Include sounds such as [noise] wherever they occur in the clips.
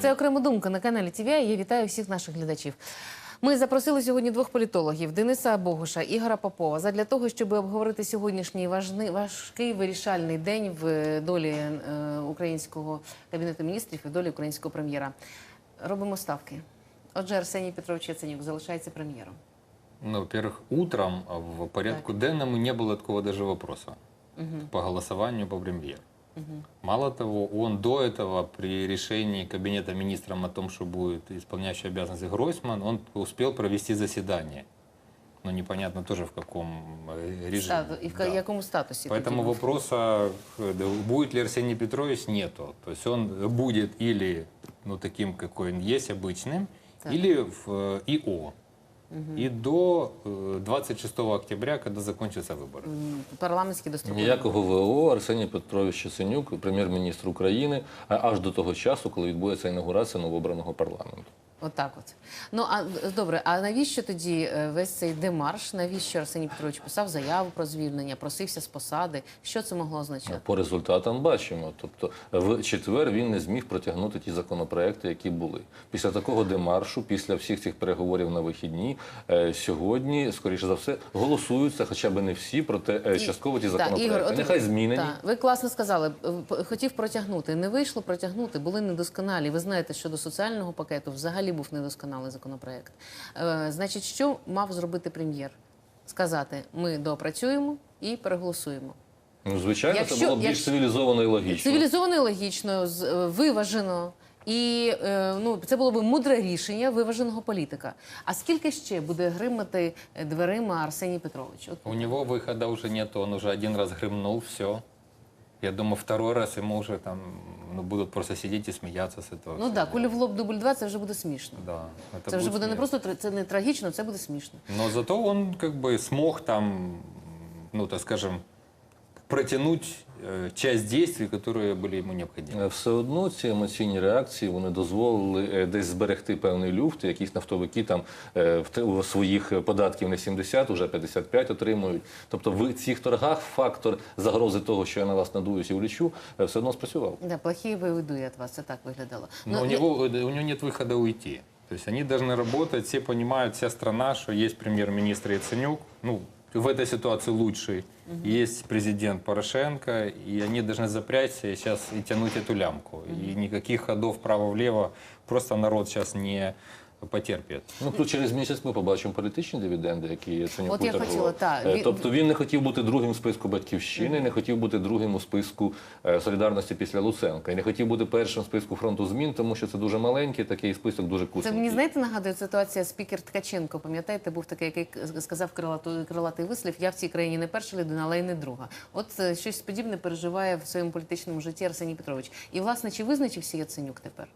Це окрема думка на каналі ТВ. Я вітаю всіх наших глядачів. Ми запросили сьогодні двох політологів Дениса Богуша, Ігора Попова, задля того, щоб обговорити сьогоднішній важний, важкий вирішальний день в долі е, українського кабінету міністрів і в долі українського прем'єра. Робимо ставки. Отже, Арсеній Петрович Яценюк залишається прем'єром. Ну, во-первых, утром в порядку денному не было такого даже вопроса по голосованию по премьеру. Мало того, он до этого при решении Кабинета министром о том, что будет исполняющий обязанности Гройсман, он успел провести заседание. Но непонятно тоже в каком э, режиме. Стату- і в Да. якому статусі? тоді Поэтому був? вопроса, э, да, будет ли Арсений Петрович, нету. То есть он будет или ну, таким, какой он есть, обычным, Так. или в э, ИО. И до э, 26 октября, когда закончатся выборы. М, парламентські дострокові. Ніякого ВО Арсеній Петрович Яценюк, прем'єр-міністр України, а аж до того часу, коли відбудеться інаугурація новообраного парламенту. Отак от. Ну а добре, а навіщо тоді е, весь цей демарш? Навіщо Арсеній Петрович писав заяву про звільнення, просився з посади? Що це могло означати? По результатам бачимо. Тобто, в четвер він не зміг протягнути ті законопроекти, які були. Після такого демаршу, після всіх цих переговорів на вихідні, е, сьогодні, скоріше за все, голосуються, хоча б не всі, проте е, частково ті законопроекти. Ігор, от Нехай змінені. Так, ви класно сказали. Хотів протягнути. Не вийшло протягнути, були недосконалі. Ви знаєте, що до соціального пакету взагалі був недосконалий законопроект. Е, значить, що мав зробити прем'єр? Сказати: ми доопрацюємо і переголосуємо. Ну, звичайно, Якщо- це було б більш якщо- цивілізовано і логічно. Цивілізовано і логічно, е, виважено. І е, ну, це було б мудре рішення виваженого політика. А скільки ще буде гримати дверима Арсеній Петрович? От, У него выхода уже нет, он уже один раз грымнул, все. Я думаю, второй раз ему уже там ну, будут просто сидеть и смеяться с этого. ну так, да, кулі в лоб дубль два це вже буде смішно. Да, это Це вже буде не смех. просто тр- це не трагічно, це буде смішно. Но зато он как бы смог там, ну так скажем, протянуть э, часть действий, которые были ему необходимы. Е, Все одно ці емоційні реакції вони дозволили е, десь зберегти певний люфт. Якісь нафтовики там е, в те- у своїх податків не 70, уже 55 отримують. Тобто в цих торгах фактор загрози того, що я на вас надуюсь і влічу, е, все одно спрацював. Да, плохі виведу я від вас, це так виглядало. Но у Ну, него, у него нет выхода уйти. То есть они должны работать, все понимают, вся страна, что есть премьер-министр Яценюк, ну, в этой ситуации лучший, есть президент Порошенко, и они должны запрячься и сейчас и тянуть эту лямку. И никаких ходов вправо-влево просто народ сейчас не потерпит. Ну тут через місяць ми побачимо політичні дивіденди, які Яценюк От я виторгував. хотіла, та, Е, Тобто він не хотів бути другим в списку батьківщини, не хотів бути другим у списку е, солідарності після Луценка, і не хотів бути першим в списку фронту змін, тому що це дуже маленький, такий список дуже Це мені знаєте, нагадує ситуація спікер Ткаченко. Пам'ятаєте, був такий, який сказав крилатий, крилатий вислів. Я в цій країні не перша людина, але й не друга. От е, щось подібне переживає в своєму політичному житті Арсеній Петрович. І власне чи визначився Яценюк тепер?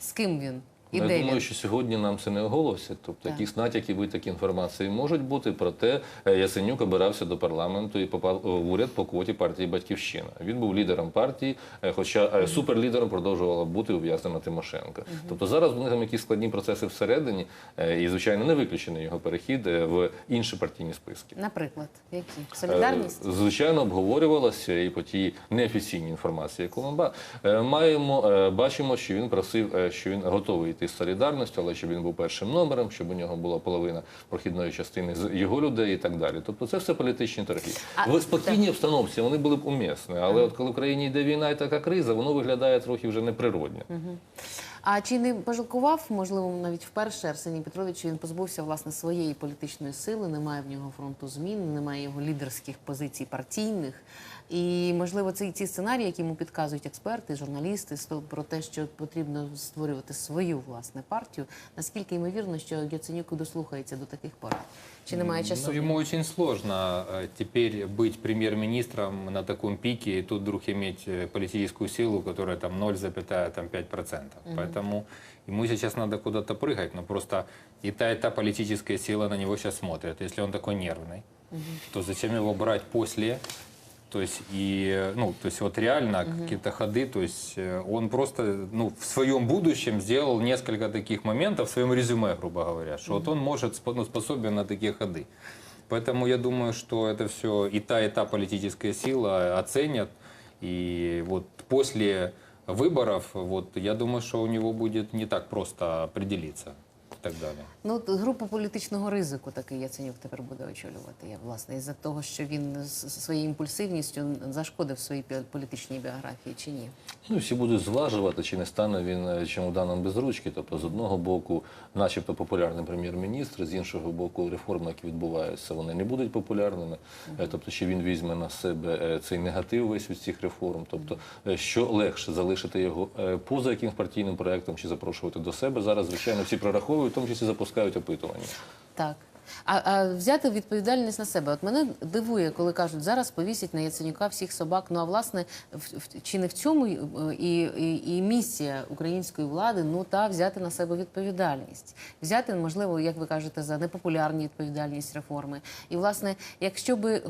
З ким він? Ну, Я думаю, що сьогодні нам це не оголосять. Тобто Так. якісь натяки, витоки інформації можуть бути. Проте е, Яценюк обирався до парламенту і попав е, в уряд по квоті партії Батьківщина. Він був лідером партії, е, хоча суперлідером продовжувала бути ув'язнена Тимошенко. Тобто зараз у них там якісь складні процеси всередині, і звичайно не виключений його перехід в інші партійні списки. Наприклад, які солідарність? Звичайно, обговорювалося і по тій неофіційній інформації, яку ми маємо, бачимо, що він просив, що він готовий йти з солідарністю, але щоб він був першим номером, щоб у нього була половина прохідної частини з його людей і так далі. Тобто це все політичні торги. А, В спокійній обстановці вони були б умісні, але от коли в країні йде війна і така криза, воно виглядає трохи вже неприродньо. А чи не пожалкував, можливо, навіть вперше Арсеній Петрович, він позбувся власне своєї політичної сили, немає в нього фронту змін, немає його лідерських позицій партійних. І можливо, це і ці сценарії, які йому підказують експерти, журналісти, сто- про те, що потрібно створювати свою власне партію. Наскільки ймовірно, що Яценюк дослухається до таких порад? Чи немає часу? Ну, ему очень сложно э, теперь быть премьер-министром на таком пике и тут вдруг иметь э, политическую силу, которая там 0,5%. Поэтому ему сейчас надо куда-то прыгать, но просто и та, и та политическая сила на него сейчас смотрит. Если он такой нервный, то зачем его брать после то есть и, ну, то есть вот реально какие-то ходы, то есть э, он просто, ну, в своем будущем сделал несколько таких моментов в своем резюме, грубо говоря, что вот он может, ну, способен на такие ходы. Поэтому я думаю, что это все и та, и та политическая сила оценят, и вот после выборов, вот, я думаю, что у него будет не так просто определиться так далее. Ну, групу політичного ризику такий Яценюк тепер буде очолювати. Я власне із-за того, що він своєю імпульсивністю зашкодив своїй політичній біографії чи ні? Ну, всі будуть зважувати, чи не стане він е, чемоданом без ручки. Тобто, з одного боку, начебто популярний прем'єр-міністр, з іншого боку, реформи, які відбуваються, вони не будуть популярними. Е, Тобто, чи він візьме на себе е, цей негатив весь від цих реформ? Тобто, що легше залишити його поза якимсь партійним проектом чи запрошувати до себе? Зараз, звичайно, всі прораховують, тому числі запускають опитування. Так. А, а взяти відповідальність на себе. От мене дивує, коли кажуть, зараз повісять на Яценюка всіх собак. Ну а власне, в, в- чи не в цьому е, і, і, і місія української влади, ну та взяти на себе відповідальність, взяти, можливо, як ви кажете, за непопулярні відповідальність реформи. І власне, якщо би е,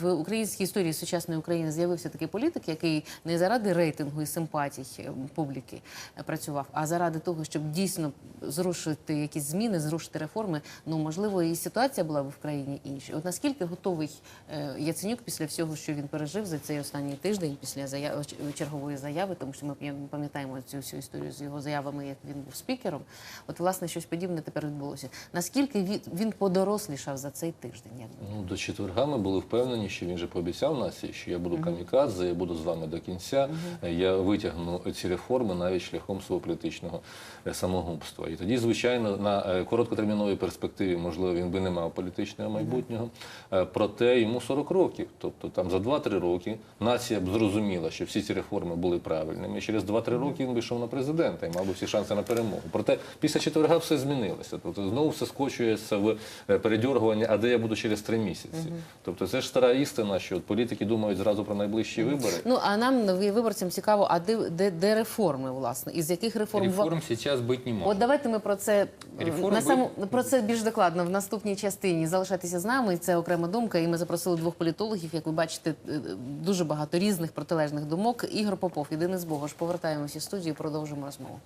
в українській історії сучасної України з'явився такий політик, який не заради рейтингу і симпатій е, публіки працював, а заради того, щоб дійсно зрушити якісь зміни, зрушити реформи, ну можливо, і ситуація була б в країні інша. От наскільки готовий е, Яценюк після всього, що він пережив за цей останній тиждень, після заяви чергової заяви, тому що ми пам'ятаємо цю всю історію з його заявами, як він був спікером. От власне щось подібне тепер відбулося. Наскільки він, він подорослішав за цей тиждень? Як? Ну, до четверга ми були впевнені, що він же пообіцяв нас, що я буду камікадзе, я буду з вами до кінця. Я витягну ці реформи навіть шляхом свого політичного е, самогубства. І тоді, звичайно, на е, короткотерміновій перспективі, можливо, він би не мав політичного майбутнього. Е, Проте йому 40 років. Тобто там за 2-3 роки нація б зрозуміла, що всі ці реформи були правильними. І через 2-3 роки він би йшов на президента і мав би всі шанси на перемогу. Проте після четверга все змінилося. Тобто знову все скочується в е, передьоргування, а де я буду через три місяці. Тобто це ж стара істина, що політики думають зразу про найближчі вибори. Ну а нам виборцям цікаво, а де, де, де реформи, власне, із яких реформ Реформ сейчас быть не может. От давайте ми про це Реформи на саму про це більш докладно в наступній частині. Залишайтеся з нами. Це окрема думка. І ми запросили двох політологів. Як ви бачите, е, дуже багато різних протилежних думок. Ігор Попов і Денис Богош. Повертаємося в студію. Продовжимо розмову.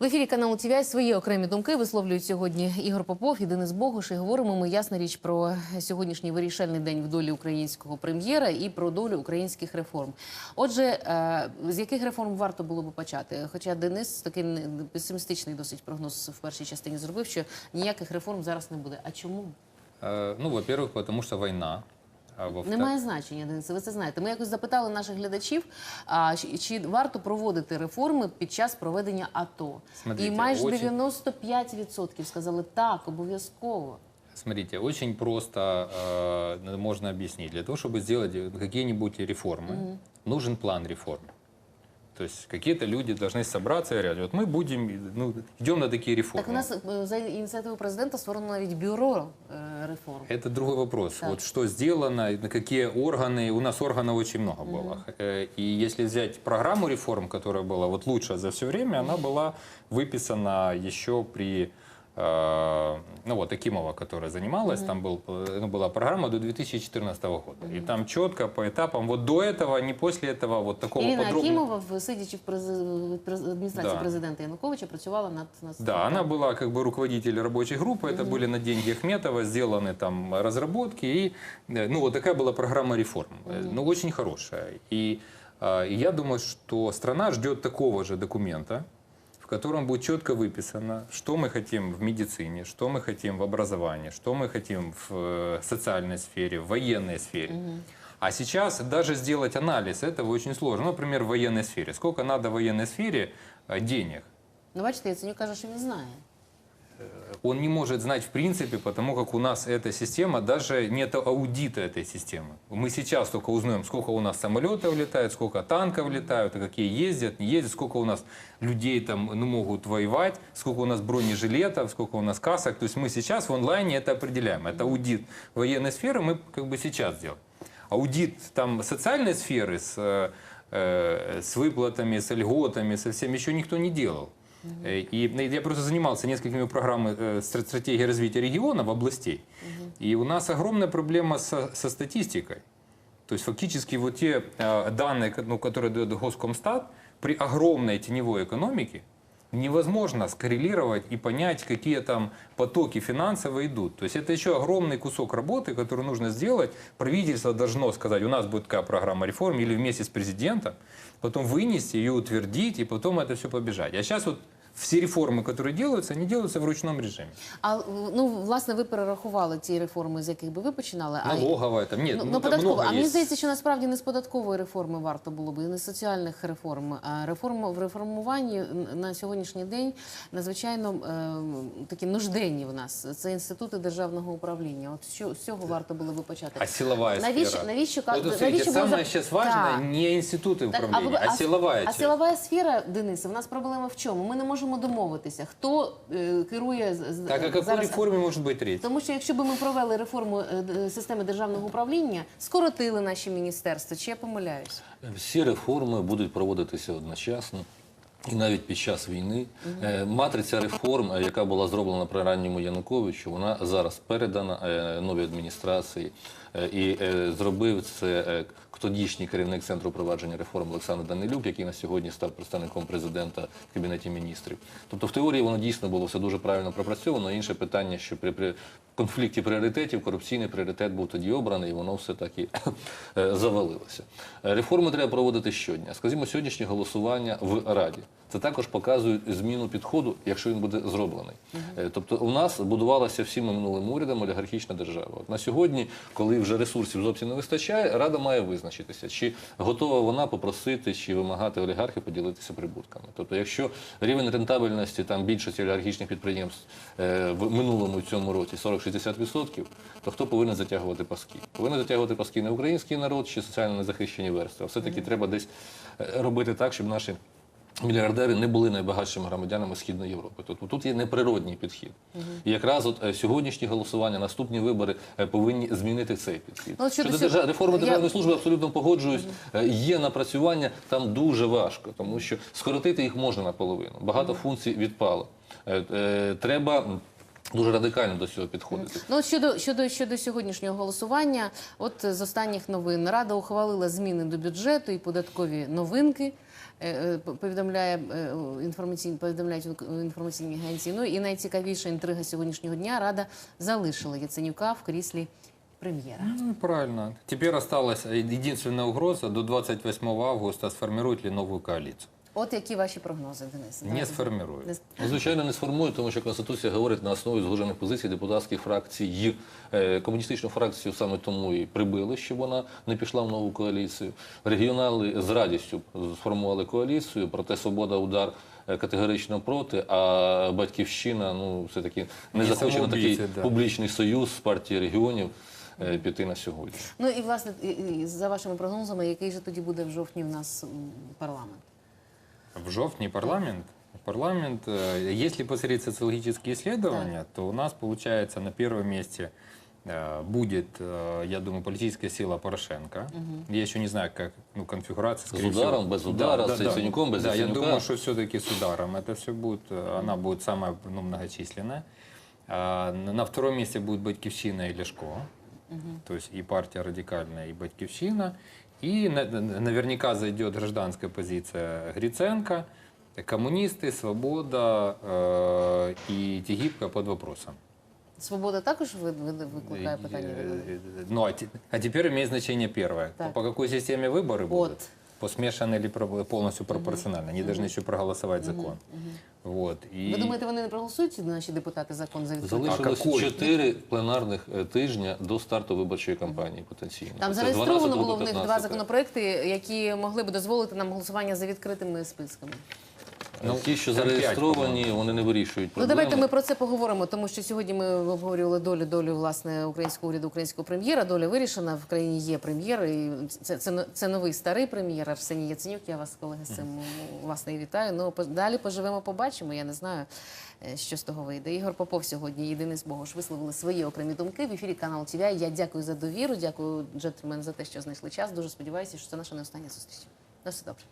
В ефірі каналу ТВІ свої окремі думки висловлюють сьогодні Ігор Попов і Денис Богуш. І говоримо ми ясна річ про сьогоднішній вирішальний день в долі українського прем'єра і про долю українських реформ. Отже, е, з яких реформ варто було би почати? Хоча Денис такий песимістичний досить прогноз в першій частині зробив, що ніяких реформ зараз не буде. А чому? Э, Ну, во-первых, потому что война. А во-вторых, Немає значення, Денис, ви це знаєте. Ми якось запитали наших глядачів, а, чи, чи варто проводити реформи під час проведення АТО. Смотрите, І майже очень- 95% сказали так, обов'язково. Смотрите, очень просто э, можно объяснить. Для того, чтобы сделать э, какие-нибудь реформы, нужен план реформ. То есть какие-то люди должны собраться и говорят, вот мы будем, ну, идем на такие реформы. Так у нас е, за ініціативою президента створено навіть бюро е, реформ. Это другой вопрос. Так. Вот что сделано, и на какие органы. У нас органов очень много было. Э, И если взять программу реформ, которая была вот лучшая за все время, она была выписана еще при э, ну вот Акимова, которая занималась, там был, э, ну, была программа до 2014 года. И там четко по этапам, вот до этого, не после этого, вот такого Ірина подробного. Акімова, в- сидячи в през- в през- адміністрації Да. президента Януковича, працювала над, над Да, она была как бы руководитель рабочей группы, это были на деньги Ахметова сделаны там разработки, и э, ну вот такая была программа реформ, Э, ну очень хорошая. И э, и я думаю, что страна ждет такого же документа, в котором будет четко выписано, что мы хотим в медицине, что мы хотим в образовании, что мы хотим в э, социальной сфере, в военной сфере. А сейчас даже сделать анализ этого очень сложно. Ну, Например, в военной сфере. Сколько надо в военной сфере э, денег? Ну, бачите, Яценюк каже, що він знає. он не может знать в принципе, потому как у нас эта система, даже нет аудита этой системы. Мы сейчас только узнаем, сколько у нас самолетов летает, сколько танков летают, и какие ездят, не ездят, сколько у нас людей там ну, могут воевать, сколько у нас бронежилетов, сколько у нас касок. То есть мы сейчас в онлайне это определяем. Это аудит военной сферы мы как бы сейчас делаем. Аудит там социальной сферы с, э, э, с выплатами, с льготами, со всем еще никто не делал. Э, И я просто занимался несколькими программами э, стра- стратегии развития регионов, областей. И у нас огромная проблема со, со статистикой. То есть фактически вот те э, данные, ко- ну, которые дает Госкомстат, при огромной теневой экономике невозможно скоррелировать и понять, какие там потоки финансовые идут. То есть это еще огромный кусок работы, который нужно сделать. Правительство должно сказать, у нас будет такая программа реформ, или вместе с президентом, потом вынести ее, утвердить, и потом это все побежать. А сейчас вот все реформы, которые делаются, они делаются в ручном режиме. А ну власне ви перерахували ті реформи, з яких би ви починали. А Налоговая там, нет, Ну, ну, ну, там податково. много А мені есть. здається, що насправді не з податкової реформи варто було би, і не з соціальних реформ. А реформ в реформуванні н- на сьогоднішній день надзвичайно е, такі нужденні в нас. Це інститути державного управління. От що з цього варто було би почати? А силовая Навіщо- сфера? навіщо Вот, вот навіщо смотрите, було самое за- сейчас важное Так. не управления, а, ви- силовая а силова сфера, Денисе, в нас проблема в чому? Ми не можемо домовитися, хто е, керує Так какой зараз. реформе может быть речь? Тому що якщо б ми провели реформу е, системи державного управління, скоротили наші міністерства, чи я помиляюсь? Всі реформи будуть проводитися одночасно. І навіть під час війни Е, матриця реформ, е, яка була зроблена при ранньому Януковичу, вона зараз передана е, новій адміністрації. І зробив це тодішній керівник центру провадження реформ Олександр Данилюк, який на сьогодні став представником президента в кабінеті міністрів. Тобто, в теорії воно дійсно було все дуже правильно пропрацьовано. Інше питання, що при, при конфлікті пріоритетів корупційний пріоритет був тоді обраний, і воно все таки [laughs] е, завалилося. Е, Реформи треба проводити щодня. Скажімо, сьогоднішнє голосування в Раді. Це також показує зміну підходу, якщо він буде зроблений. Е, Тобто, у нас будувалася всіма минулим урядом олігархічна держава. От на сьогодні, коли вже ресурсів зовсім не вистачає, рада має визначитися, чи готова вона попросити чи вимагати олігархів поділитися прибутками. Тобто, якщо рівень рентабельності там більшості олігархічних підприємств е, в минулому цьому році 40-60%, то хто повинен затягувати паски? Повинен затягувати паски не український народ чи соціально незахищені верстви. А все-таки треба десь е, робити так, щоб наші мільярдери не були найбагатшими громадянами Східної Європи. Тобто тут є неприродній підхід. І якраз от е, сьогоднішні голосування, наступні вибори е, повинні змінити цей підхід. Ну, от щодо щодо сьо- держа- реформи я- державної служби абсолютно погоджуюсь. Е, Є напрацювання там дуже важко, тому що скоротити їх можна наполовину. Багато функцій відпало. Треба дуже радикально до цього підходити. Ну щодо щодо щодо сьогоднішнього голосування, от з останніх новин Рада ухвалила зміни до бюджету і податкові новинки. Е, е, Повідомляє е, інформаційні повідомляють інформаційні агенції. Ну і найцікавіша інтрига сьогоднішнього дня Рада залишила Яценюка в кріслі прем'єра. Ну, правильно. Теперь осталась единственная угроза до 28 августа сформирует ли новую коалицию. От які ваші прогнози, Денис? Не сформирует. Не- Ну, Звичайно, не сформує, тому що Конституція говорить на основі згоджених позицій депутатських фракцій. Е, Комуністичну фракцію саме тому і прибили, щоб вона не пішла в нову коаліцію. Регіонали з радістю сформували коаліцію, проте свобода удар е, категорично проти. А батьківщина, ну все таки не захоче на такий да. публічний союз з партії регіонів е, піти на сьогодні. Ну і власне і- і за вашими прогнозами, який же тоді буде в жовтні в нас парламент? В жовтні парламент. Парламент, э, если посмотреть социологические исследования, то у нас получается на первом месте э, будет, э, я думаю, политическая сила Порошенко. Я еще не знаю, как ну, конфигурация. скорее С ударом, всего. без удара, с Яценюком, без Да, я Яценюка. думаю, что все-таки с ударом это все будет, э, она будет самая ну, многочисленная. А, на на втором месте будет Батькивщина и Ляшко. То есть и партия радикальная, и Батькивщина. И на- на- наверняка зайдет гражданская позиция Гриценко, коммунисты, Свобода э, и Тегибко под вопросом. Свобода також ви- ви- викликає питання? Э, відносно? э, Ну, а, те- а теперь имеет значение первое. Так. По какой системе выборы будут? По смешанной или ні, полностью пропорционально? Они должны еще проголосовать закон. Вот. І... Ви думаєте, вони не проголосують наші депутати закон за відкриття? Залишилось какой? чотири пленарних е, тижня до старту виборчої кампанії потенційно. Там зареєстровано було в них два законопроекти, які могли б дозволити нам голосування за відкритими списками. Ну, ті, що зареєстровані, вони не вирішують Ну давайте ми про це поговоримо, тому що сьогодні ми обговорювали долю долю власне українського уряду, українського прем'єра. Доля вирішена. В країні є прем'єр. І це, це, це новий старий прем'єр Арсеній Яценюк. Я вас, колеги, з цим власне і вітаю. Ну далі поживемо, побачимо. Я не знаю, е, що з того вийде. Ігор Попов сьогодні і Денис Богош висловили свої окремі думки в ефірі каналу ТВ. Я дякую за довіру. Дякую, джентльмен, за те, що знайшли час. Дуже сподіваюся, що це наша не остання зустріч. На все добре.